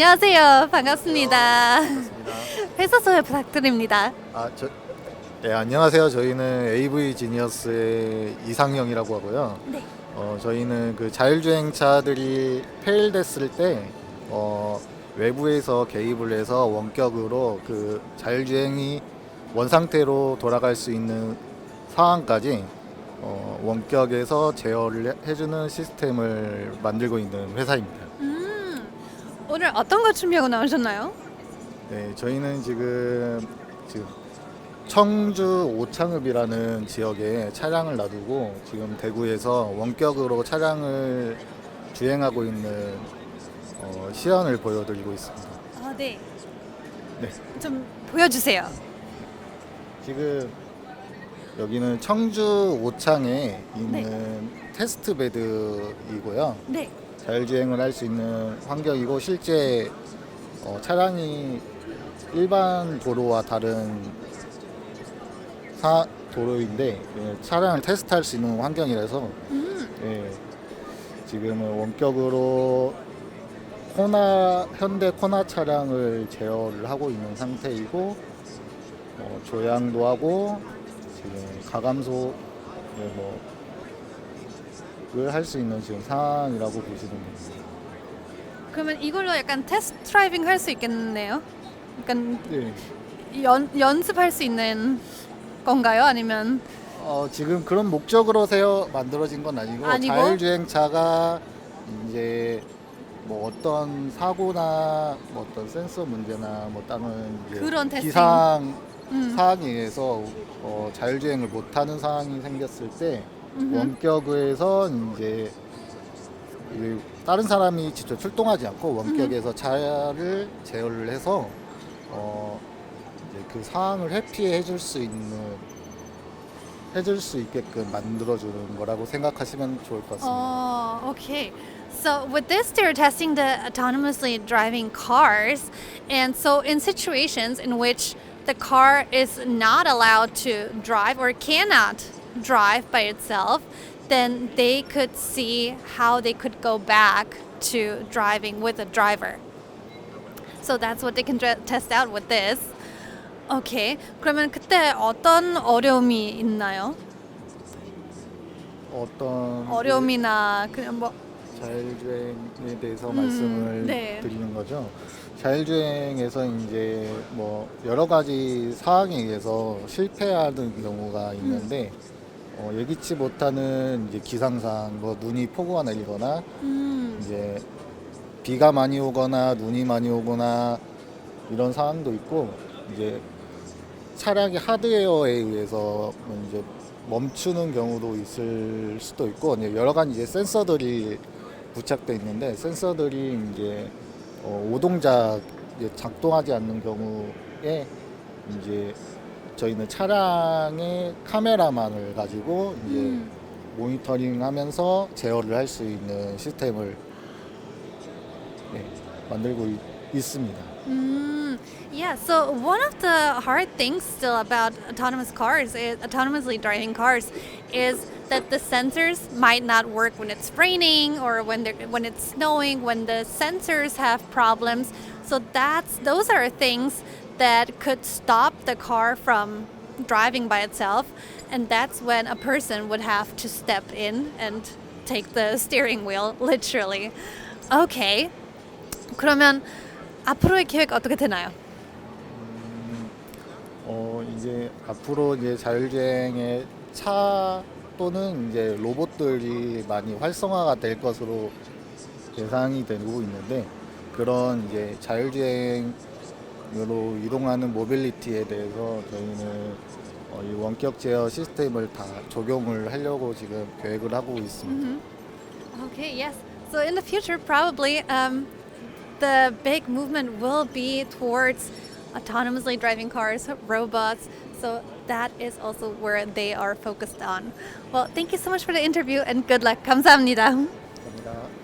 안녕하세요. 반갑습니다. 반갑습니다. 회사 소개 부탁드립니다. 아, 저, 네, 안녕하세요. 저희는 AV 지니어스의 이상형이라고 하고요. 네. 어, 저희는 그 자율주행차들이 페일됐을 때 어, 외부에서 개입을 해서 원격으로 그 자율주행이 원상태로 돌아갈 수 있는 상황까지 어, 원격에서 제어를 해- 해주는 시스템을 만들고 있는 회사입니다. 음, 오늘 어떤 거 준비하고 나오셨나요? 네, 저희는 지금 지금 청주 오창읍이라는 지역에 차량을 놔두고 지금 대구에서 원격으로 차량을 주행하고 있는 어, 시연을 보여드리고 있습니다. 아, 네. 네. 좀 보여주세요. 지금 여기는 청주 오창에 있는 테스트 베드이고요. 네. 자율주행을 할 수 있는 환경이고 실제 어, 차량이 일반 도로와 다른 사 도로인데 예, 차량을 테스트할 수 있는 환경이라서 음, 예, 지금은 원격으로 코나 현대 코나 차량을 제어를 하고 있는 상태이고 어, 조향도 하고 지금 가감소 예, 뭐 그걸 할수 있는 지금 상황이라고 보시면 됩니다. 그러면 이걸로 약간 테스트 드라이빙 할 수 있겠네요. 약간 네. 연, 연습할 수 있는 건가요? 아니면 어, 지금 그런 목적으로 세워 만들어진 건 아니고, 아니고? 자율주행차가 이제 뭐 어떤 사고나 뭐 어떤 센서 문제나 뭐 다른 이제 그런 테스팅? 기상 음, 사항에 의해서 어, 자율주행을 못하는 상황이 생겼을 때 음흠. 원격에서 이제 이 다른 사람이 직접 출동하지 않고 원격에서 차를 제어를 해서 어 이제 그 상황을 회피해 줄 수 있는 해줄 수 있게끔 만들어주는 거라고 생각하시면 좋을 것 같습니다. Oh, okay. So with this, they're testing the autonomously driving cars, and so in situations in which the car is not allowed to drive or cannot drive by itself, then they could see how they could go back to driving with a driver. So that's what they can dre- test out with this. Okay. 그러면 그때 어떤 어려움이 있나요? 어떤 어려움이나 그냥 뭐 자율주행에 대해서 음, 말씀을 네. 드리는 거죠. 자율주행에서 이제 뭐 여러 가지 사항에 의해서 실패하는 경우가 있는데 어, 예기치 못하는 이제 기상상 뭐 눈이 폭우가 내리거나 음. 이제 비가 많이 오거나 눈이 많이 오거나 이런 상황도 있고 이제 차량의 하드웨어에 의해서 이제 멈추는 경우도 있을 수도 있고 여러 가지 이제 센서들이 부착돼 있는데 센서들이 이제 어, 오동작 이제 작동하지 않는 경우에 이제 저희는 차량의 카메라만을 가지고 이제 음. 모니터링하면서 제어를 할 수 있는 시스템을 네, 만들고 있, 있습니다. Mm, yeah, so one of the hard things still about autonomous cars, is, autonomously driving cars, is that the sensors might not work when it's raining or when they're, when it's snowing, when the sensors have problems. So that's those are things that could stop the car from driving by itself, and that's when a person would have to step in and take the steering wheel, literally. Okay. 그러면 앞으로의 계획 어떻게 되나요? 어 이제 앞으로 이제 자율주행의 차 또는 이제 로봇들이 많이 활성화가 될 것으로 예상이 되고 있는데 그런 이제 자율주행으로 이동하는 모빌리티에 대해서 저희는 어, 이 원격 제어 시스템을 다 적용을 하려고 지금 계획을 하고 있습니다. Okay, yes. So in the future, probably um, the big movement will be towards autonomously driving cars, robots. So that is also where they are focused on. Well, thank you so much for the interview and good luck. 감사합니다. 감사합니다.